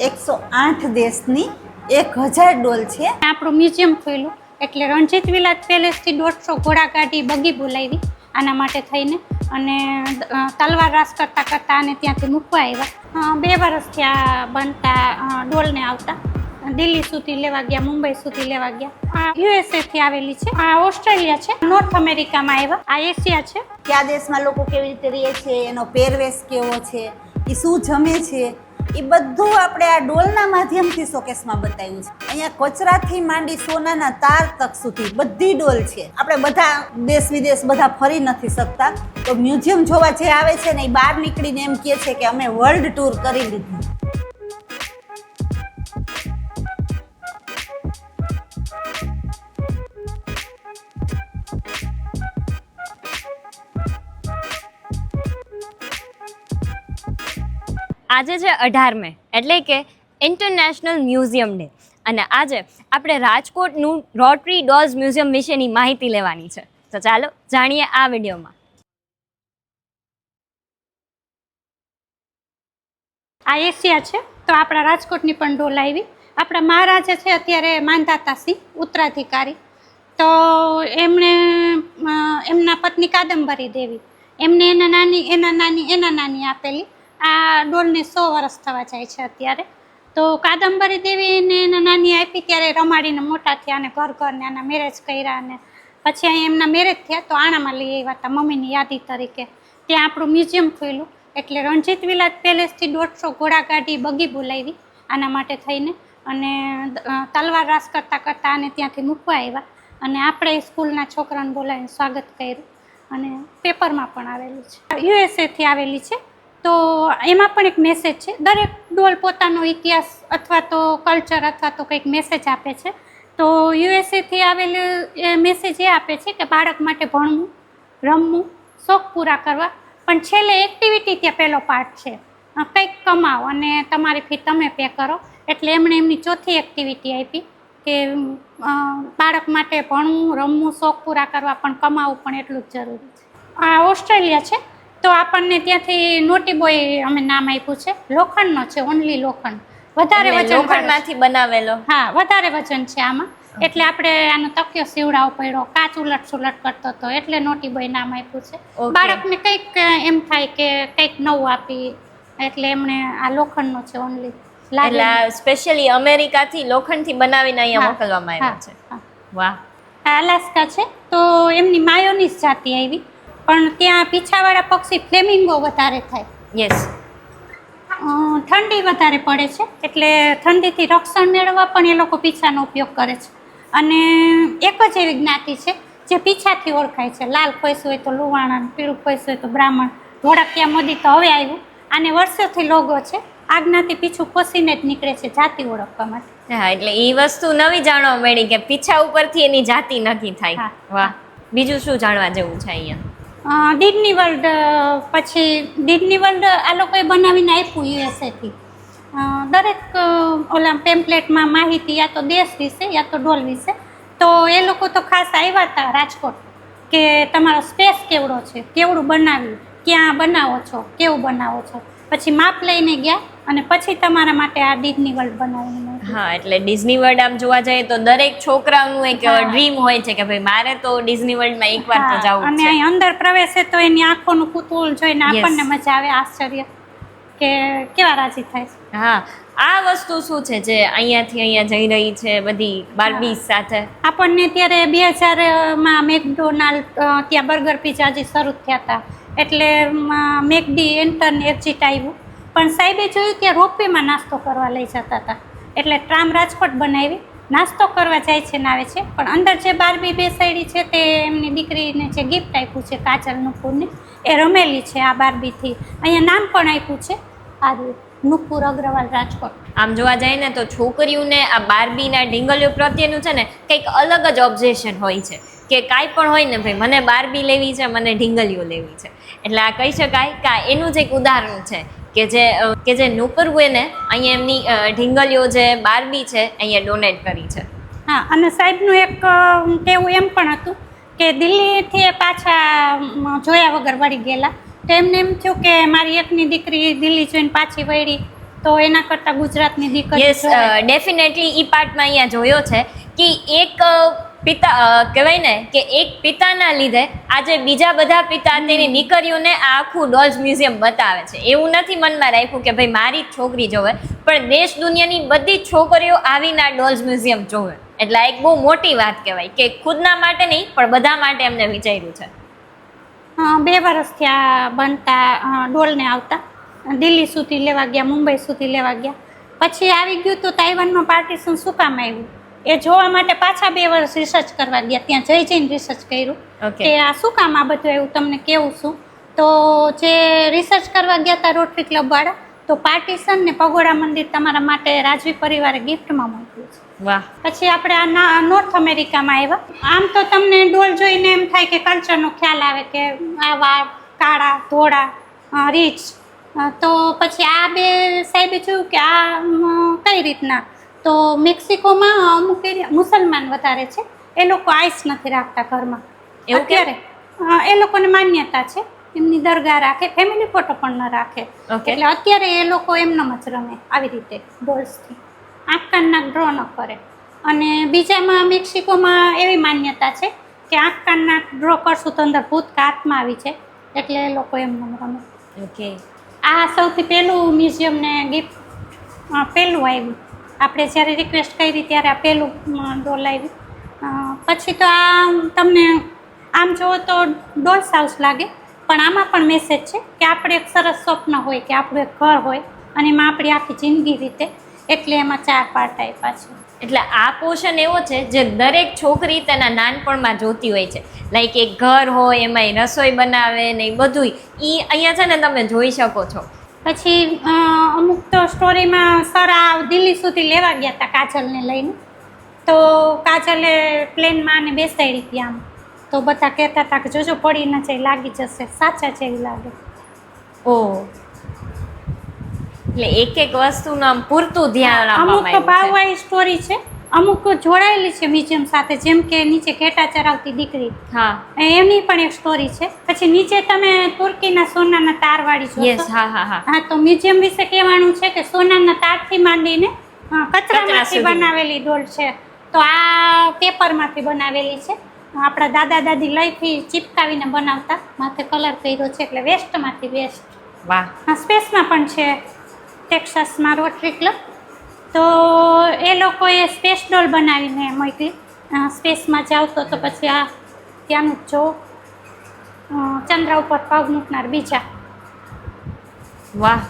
એકસો આઠ દેશની એક હજાર ડોલ છે. આપણું મ્યુઝિયમ ખોલ્યું. એટલે રણજીત વિલા પેલેસથી દોઢસો ઘોડાગાડી બગી બોલાવી. આના માટે થઈને અને તલવાર રાસ કરતાં કરતાં આને ત્યાંથી મૂકવા આવ્યા. બે વર્ષથી આ બનતા ડોલને આવતા. દિલ્હી સુધી લેવા ગયા મુંબઈ સુધી લેવા ગયા. આ યુએસએ થી આવેલી છે. આ ઓસ્ટ્રેલિયા છે. નોર્થ અમેરિકામાં આવ્યા. આ એશિયા છે. કયા દેશમાં લોકો કેવી રીતે રહે છે એનો પહેરવેશ કેવો છે એ શું જમે છે એ બધું આપણે આ ડોલના માધ્યમથી શોકેસમાં બતાવ્યું છે. અહીંયા કચરાથી માંડી સોનાના તાર તક સુધી બધી ડોલ છે. આપણે બધા દેશ વિદેશ બધા ફરી નથી શકતા. તો મ્યુઝિયમ જોવા જે આવે છે ને એ બહાર નીકળીને એમ કહે છે કે અમે વર્લ્ડ ટૂર કરી લીધું. આજે છે અઢાર મે એટલે કે ઇન્ટરનેશનલ મ્યુઝિયમ ડે અને આજે આપણે રાજકોટનું રોટરી ડોઝ મ્યુઝિયમ વિશેની માહિતી લેવાની છે. તો ચાલો જાણીએ આ વિડીયોમાં. આ એશિયા છે, તો આપણા રાજકોટની પણ ડોલ આવી આપણા મહારાજા છે અત્યારે માનતા સિંહ ઉત્તરાધિકારી. તો એમણે એમના પત્ની કાદંબરી દેવી. એમને એના નાની એના નાની એના નાની આપેલી. આ ડોલને સો વર્ષ થવા જાય છે અત્યારે. તો કાદંબરી દેવીને નાની આપી ત્યારે રમાડીને મોટા થયા અને ઘર ઘરને આના મેરેજ કર્યા અને પછી અહીં એમના મેરેજ થયા તો આણામાં લઈ આવ્યા હતા મમ્મીની યાદી તરીકે. ત્યાં આપણું મ્યુઝિયમ ખોલ્યું. એટલે રણજીત વિલાસ પેલેસથી દોઢસો ઘોડાગાડી બગી બોલાવી આના માટે થઈને અને તલવાર રાસ કરતાં કરતાં આને ત્યાંથી મૂકવા આવ્યા. અને આપણે સ્કૂલના છોકરાને બોલાવીને સ્વાગત કર્યું. અને પેપરમાં પણ આવેલું છે. યુએસએથી આવેલી છે. તો એમાં પણ એક મેસેજ છે. દરેક ડોલ પોતાનો ઇતિહાસ અથવા તો કલ્ચર અથવા તો કંઈક મેસેજ આપે છે. તો યુએસએથી આવેલું મેસેજ એ આપે છે કે બાળક માટે ભણવું, રમવું, શોખ પૂરા કરવા. પણ છેલ્લે એક્ટિવિટી ત્યાં પહેલો પાર્ટ છે. કંઈક કમાઓ અને તમારી ફી તમે પે કરો. એટલે એમણે એમની ચોથી એક્ટિવિટી આપી કે બાળક માટે ભણવું, રમવું, શોખ પૂરા કરવા, પણ કમાવું પણ એટલું જ જરૂરી છે. આ ઓસ્ટ્રેલિયા છે. તો આપણને ત્યાંથી નોટી બોય અમે નામ આપ્યું છે. લોખંડનો છે ઓનલી લોખંડ. વધારે વજન લોખંડમાંથી બનાવેલો. હા વધારે વજન છે આમાં. એટલે આપણે આનો તકિયો સીવડાવો પડ્યો કાચ ઉલટ સુલટ કરતો હતો એટલે નોટી બોય નામ આપ્યું છે. બાળકને કંઈક એમ થાય કે કંઈક નવું આપી એટલે એમણે આ લોખંડનો છે ઓનલી એટલે સ્પેશિયલી અમેરિકાથી લોખંડથી બનાવીને અહીંયા મોકલવામાં આવ્યા છે. વાહ. અલાસ્કા છે તો એમની માયોનીસ જાતિ આવી. પણ ત્યાં પીછાવાળા પક્ષી ફ્લેમિંગો વધારે થાય. યસ ઠંડી વધારે પડે છે એટલે ઠંડીથી રક્ષણ મેળવવા પણ એ લોકો પીછાનો ઉપયોગ કરે છે. અને એક જ એવી જ્ઞાતિ છે જે પીછાથી ઓળખાય છે. લાલ ખોઈસ હોય તો લુવાણા પીળું ખોઈસ હોય તો બ્રાહ્મણ. ધોળકિયા મોદી તો હવે આવ્યું. આને વર્ષોથી લોગો છે આ જ્ઞાતિ પીછું પોસીને જ નીકળે છે જાતિ ઓળખવા માટે. હા એટલે એ વસ્તુ નવી જાણવા મળી કે પીછા ઉપરથી એની જાતિ નક્કી થાય. વાહ. બીજું શું જાણવા જેવું છે અહીંયા? ડિડની વર્લ્ડ પછી ડિડની વર્લ્ડ આ લોકોએ બનાવીને આપ્યું યુએસએથી દરેક ઓલા પેમ્પલેટમાં માહિતી યા તો દેશ વિશે યા તો ડોલ વિશે તો એ લોકો તો ખાસ આવ્યા હતા રાજકોટ કે તમારો સ્પેસ કેવડો છે, કેવડું બનાવ્યું, ક્યાં બનાવો છો, કેવું બનાવો છો પછી માપ લઈને ગયા અને પછી તમારા માટે આ ડિડની વર્લ્ડ બનાવીને. હા એટલે ડિઝની વર્લ્ડ આમ જોવા જઈએ તો દરેક છોકરાઓનું એક ડ્રીમ હોય છે કે ભાઈ મારે તો ડિઝની વર્લ્ડમાં એકવાર તો જવું અને જ અહીં અંદર પ્રવેશે તો એની આંખોનું કુતુહલ જોઈને આપણને મજા આવે આશ્ચર્ય. કે કેવા રાજી થાય હા આ વસ્તુ શું છે જે અહીંયાથી અહીંયા જઈ રહી છે બધી બાર્બી સાથે? આપણને ત્યારે બે હજારમાં મેકડોનાલ્ડ ત્યાં બર્ગર પીઝા હજી શરૂ થયા હતા એટલે મ, મેકડી એન્ટરને એક્ઝિટ આવ્યું. પણ સાહેબે જોયું ત્યાં રોપવેમાં નાસ્તો કરવા લઈ જતા હતા એટલે ટ્રામ રાજકોટ બનાવી, નાસ્તો કરવા જાય છે ને આવે છે. પણ અંદર જે બારબી બેસાડી છે તે એમની દીકરીને જે ગિફ્ટ આપ્યું છે કાજલ નુપુરને એ રમેલી છે આ બારબીથી. અહીંયા નામ પણ આપ્યું છે, આ નુપુર અગ્રવાલ રાજકોટ. આમ જોવા જઈએ ને તો છોકરીઓને આ બારબીના ઢીંગલીઓ પ્રત્યેનું છે ને, કંઈક અલગ જ ઓબ્ઝેશન હોય છે. કે કાંઈ પણ હોય ને ભાઈ મને બારબી લેવી છે મને ઢીંગલીઓ લેવી છે. એટલે આ કહી શકાય કે એનું જ એક ઉદાહરણ છે કે જે કે જે નુપુરવેને અહીંયા એમની ઢીંગલીઓ જે બારબી છે અહીંયા ડોનેટ કરી છે. હા અને સાહેબનું એક કહેવું એમ પણ હતું કે દિલ્હીથી પાછા જોયા વગર વળી ગયેલા. તો એમને એમ થયું કે મારી એકની દીકરી દિલ્હી જોઈને પાછી વળી તો એના કરતાં ગુજરાતની દીકરી ડેફિનેટલી ઈ પાર્ટમાં અહીંયા જોયો છે કે એક પિતા કહેવાય ને કે એક પિતાના લીધે આજે બીજા બધા પિતા તેની દીકરીઓને આ આખું ડોલ્સ મ્યુઝિયમ બતાવે છે. એવું નથી મનમાં રાખ્યું કે ભાઈ મારી જ છોકરી જોવે પણ દેશ દુનિયાની બધી છોકરીઓ આવીને આ ડોલ્સ મ્યુઝિયમ જોવે. એટલે એક બહુ મોટી વાત કહેવાય કે ખુદના માટે નહીં પણ બધા માટે એમને વિચાર્યું છે. બે વર્ષ થયા બનતા ડોલને આવતા. દિલ્હી સુધી લેવા ગયા મુંબઈ સુધી લેવા ગયા. પછી આવી ગયું તો તાઇવાનમાં પાર્ટીશન શું કામ આવ્યું? એ જોવા માટે પાછા બે વર્ષ રિસર્ચ કરવા ગયા. ત્યાં જઈ જઈને રિસર્ચ કર્યું. કે આ શું કામ આ બધું એવું તમને કેવું શું તો જે રિસર્ચ કરવા ગયા હતા રોટરી ક્લબ વાળા તો પાર્ટીશન ને પગોડા મંદિર તમારા માટે રાજવી પરિવારે ગિફ્ટમાં મોકલ્યું છે. વાહ. પછી આપણે આ નોર્થ અમેરિકામાં આવ્યા. આમ તો તમને ડોલ જોઈને એમ થાય કે કલ્ચરનો ખ્યાલ આવે કે આ વાળ કાળા ધોળા રીચ તો પછી આ બે સાહેબે જોયું કે આ કઈ રીતના તો મેક્સિકોમાં અમુક મુસલમાન વધારે છે. એ લોકો આઈસ નથી રાખતા ઘરમાં. એવું ક્યારે એ લોકોને માન્યતા છે. એમની દરગાહ રાખે ફેમિલી ફોટો પણ ન રાખે. એટલે અત્યારે એ લોકો એમનામ જ રમે આવી રીતે ડોલ્સથી આંખ કાનના ડ્રો ન કરે. અને બીજામાં મેક્સિકોમાં એવી માન્યતા છે કે આંખ કાનના ડ્રો કરશું તો અંદર ભૂત કાતમાં આવી છે. એટલે એ લોકો એમનેમ રમે. ઓકે આ સૌથી પહેલું મ્યુઝિયમને ગિફ્ટ પહેલું આવ્યું. આપણે જ્યારે રિક્વેસ્ટ કરી ત્યારે આ પહેલું ડોલ આવ્યું પછી તો આ તમને, આમ જુઓ તો ડોલ્સ હાઉસ લાગે, પણ આમાં પણ મેસેજ છે કે આપણે એક સરસ સ્વપ્ન હોય કે આપણું એક ઘર હોય અને એમાં આપણી આખી જિંદગી રીતે એટલે એમાં ચાર પાર્ટ આપ્યા છે. એટલે આ પોર્શન એવો છે જે દરેક છોકરી તેના નાનપણમાં જોતી હોય છે. લાઈક એક ઘર હોય એમાં રસોઈ બનાવે ને એ બધુંય. એ અહીંયા છે ને તમે જોઈ શકો છો. પછી અમુક તો સ્ટોરીમાં સર આ દિલ્હી સુધી લેવા ગયા હતા કાજલને લઈને. તો કાજલે પ્લેનમાં ને બેસાડી હતી આમ. તો બધા કહેતા હતા કે જોજો પડી ન જાય લાગી જશે સાચા છે એવું લાગે. ઓ. એટલે એક એક વસ્તુનું આમ પૂરતું ધ્યાન અમુક તો ભાવવાળી સ્ટોરી છે. અમુક જોડાયેલી છે મ્યુઝિયમ સાથે જેમ કે નીચે ઘેટા ચરાવતી દીકરી. હા. એમની પણ એક સ્ટોરી છે. પછી નીચે તમે તુર્કીના સોનાના તારવાળી યસ જોશો હા હા હા. હા તો મ્યુઝિયમ વિશે કહેવાનું છે કે સોનાના તારથી માંડીને કચરામાંથી બનાવેલી ડોલ છે. તો આ પેપરમાંથી બનાવેલી છે. આપણા દાદા દાદી લઈથી ચીપકાવીને બનાવતા. માથે કલર કર્યો છે એટલે વેસ્ટમાંથી વેસ્ટ વાહ. સ્પેસમાં પણ છે. ટેક્સાસમાં રોટરી ક્લબ તો એ લોકોએ સ્પેસ ડોલ બનાવીને મોકલી સ્પેસમાં જાવ તો તો પછી આ ત્યાંનું જ ચંદ્ર ઉપર પગ મૂકનાર બીજા. વાહ.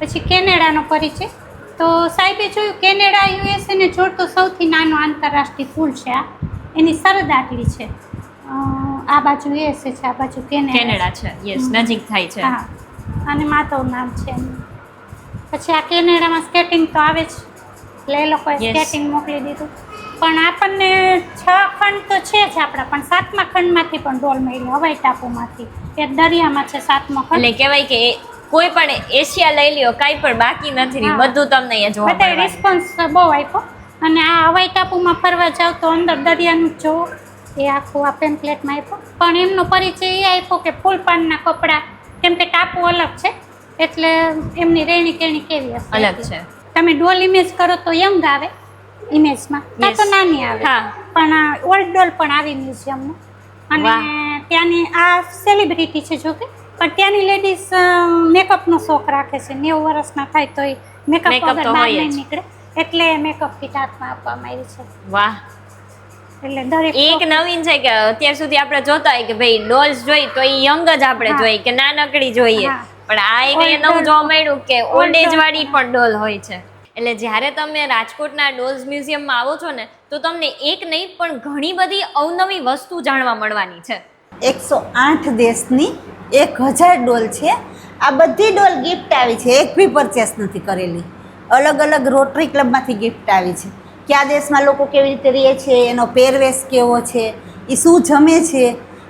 પછી કેનેડાનો પરિચય. તો સાહેબે જોયું કેનેડા યુએસએને જોડતો સૌથી નાનો આંતરરાષ્ટ્રીય પુલ છે આ. એની સરહદ આટલી છે આ બાજુ યુએસએ છે આ બાજુ કેનેડા કેનેડા છે. યસ નજીક થાય છે. હા. અને માધવ નામ છે એનું. પછી આ કેનેડામાં સ્કેટિંગ તો આવે જ. એટલે એ લોકોએ સ્કેટિંગ મોકલી દીધું. પણ આપણને છ ખંડ તો છે જ આપણા પણ સાતમા ખંડમાંથી પણ ડોલ મળી હવાઈ ટાપુમાંથી. એ દરિયામાં છે સાતમો ખંડ. એટલે કહેવાય કે કોઈ પણ એશિયા લઈ લ્યો કાંઈ પણ બાકી નથી રહ્યું. બધું તમને અહીંયા જોવા મળે. રિસ્પોન્સ બહુ આપ્યો. અને આ હવાઈ ટાપુમાં ફરવા જાવ તો અંદર દરિયાનું જો જોવો. એ આખું આ પેમ્પલેટમાં આપ્યો. પણ એમનો પરિચય એ આપ્યો કે ફૂલ પાનના કપડાં કેમ કે ટાપુ અલગ છે. એટલે એમની રહેણી કેણી કેવી હશે અલગ છે. તમે ડોલ ઇમેજ કરો તો યંગ આવે ઇમેજમાં કાં તો નાની આવે. પણ ઓલ્ડ ડોલ પણ આવી મ્યુઝિયમમાં અને ત્યાંની આ સેલિબ્રિટી છે જોકે. પણ ત્યાંની લેડીઝ મેકઅપનો શોખ રાખે છે. નેવું વર્ષના થાય તો મેકઅપ વગર બહાર નહીં નીકળે. એટલે મેકઅપ કીટ હાથમાં આપવામાં આવી છે. વાહ. એટલે દરેક એક નવીન છે કે અત્યાર સુધી આપણે જોતા હોય કે ભાઈ ડોલ્સ જોઈ તો એ યંગ જ આપણે. જોઈએ કે નાનકડી જોઈએ. પણ આ એક નવું જોવા મળ્યું કે ઓલ્ડ એજ વાળી પણ ડોલ હોય છે. એટલે જ્યારે તમે રાજકોટના ડોલ્સ મ્યુઝિયમમાં આવો છો ને તો તમને એક નહીં પણ ઘણી બધી અવનવી વસ્તુ જાણવા મળવાની છે. એકસો આઠ દેશની એક હજાર ડોલ છે. આ બધી ડોલ ગિફ્ટ આવી છે. એક બી પરચેસ નથી કરેલી. અલગ અલગ રોટરી ક્લબમાંથી ગિફ્ટ આવી છે. કયા દેશમાં લોકો કેવી રીતે રહે છે એનો પહેરવેશ કેવો છે એ શું જમે છે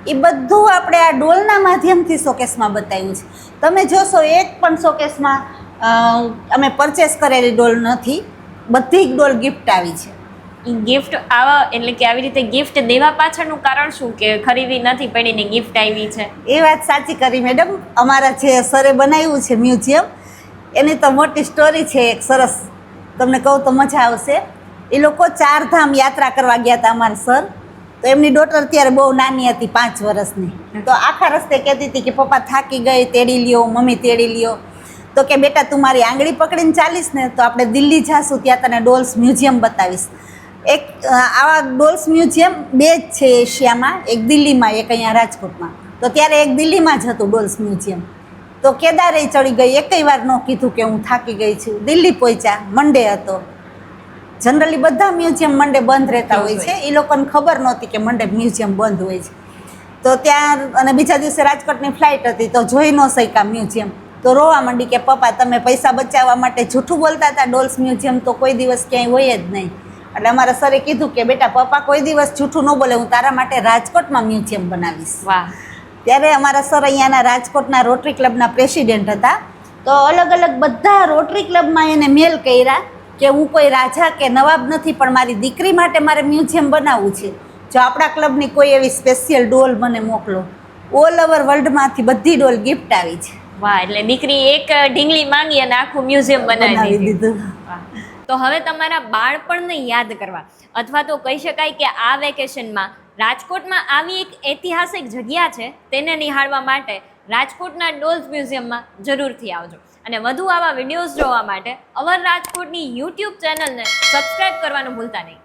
એ બધું આપણે આ ડોલના માધ્યમથી શોકેસમાં બતાવ્યું છે. તમે જોશો એક પણ શોકેસમાં અમે પરચેસ કરેલી ડોલ નથી. બધી જ ડોલ ગિફ્ટ આવી છે. ગિફ્ટ આવા એટલે કે આવી રીતે ગિફ્ટ દેવા પાછળનું કારણ શું કે ખરીદી નથી પડીને ગિફ્ટ આવી છે? એ વાત સાચી કરી મેડમ. અમારા જે સરે બનાવ્યું છે મ્યુઝિયમ એની તો મોટી સ્ટોરી છે એક સરસ. તમને કહું તો મજા આવશે. એ લોકો ચાર ધામ યાત્રા કરવા ગયા હતા અમારા સર. તો એમની ડોટર ત્યારે બહુ નાની હતી, પાંચ વર્ષની. તો આખા રસ્તે કહેતી હતી કે, પપ્પા થાકી ગઈ, તેડી લ્યો, મમ્મી તેડી લ્યો. તો કે, બેટા, તું મારી આંગળી પકડીને ચાલીશ ને, તો આપણે દિલ્હી જાશું, ત્યાં તને ડોલ્સ મ્યુઝિયમ બતાવીશ. એક આવા ડોલ્સ મ્યુઝિયમ બે જ છે એશિયામાં, એક દિલ્હીમાં, એક અહીંયા રાજકોટમાં. તો ત્યારે એક દિલ્હીમાં જ હતું ડોલ્સ મ્યુઝિયમ તો કેદારે ચડી ગઈ, એકય વાર ન કીધું કે હું થાકી ગઈ છું. દિલ્હી પહોંચ્યા મંડે હતો. જનરલી બધા મ્યુઝિયમ મંડે બંધ રહેતા હોય છે. એ લોકોને ખબર નહોતી કે મંડે મ્યુઝિયમ બંધ હોય છે. તો ત્યાં અને બીજા દિવસે રાજકોટની ફ્લાઇટ હતી તો જોઈ ન શક્યા મ્યુઝિયમ તો રોવા માંડી કે પપ્પા તમે પૈસા બચાવવા માટે જૂઠું બોલતા હતા? ડોલ્સ મ્યુઝિયમ તો કોઈ દિવસ ક્યાંય હોય જ નહીં. એટલે અમારા સરે કીધું કે બેટા પપ્પા કોઈ દિવસ જૂઠું ન બોલે હું તારા માટે રાજકોટમાં મ્યુઝિયમ બનાવીશ. વાહ. ત્યારે અમારા સર અહીંયાના રાજકોટના રોટરી ક્લબના પ્રેસિડેન્ટ હતા. તો અલગ અલગ બધા રોટરી ક્લબમાં એને મેલ કર્યા. કે હું કોઈ રાજા કે નવાબ નથી પણ મારી દીકરી માટે મારે મ્યુઝિયમ બનાવવું છે. જો આપણા ક્લબની કોઈ એવી સ્પેશિયલ ડોલ મને મોકલો. ઓલ ઓવર વર્લ્ડમાંથી બધી ડોલ ગિફ્ટ આવી છે. વાહ એટલે દીકરી એક ઢીંગલી માંગી અને આખું મ્યુઝિયમ બનાવી દીધું. તો હવે તમારા બાળપણને યાદ કરવા. અથવા તો કહી શકાય કે આ વેકેશનમાં રાજકોટમાં આવી એક ઐતિહાસિક જગ્યા છે તેને નિહાળવા માટે રાજકોટના ડોલ્સ મ્યુઝિયમમાં જરૂરથી આવજો. અને વધુ આવા વિડીયોઝ જોવા માટે અવર રાજકોટની યુટ્યુબ ચેનલને સબસ્ક્રાઈબ કરવાનું ભૂલતા નહીં.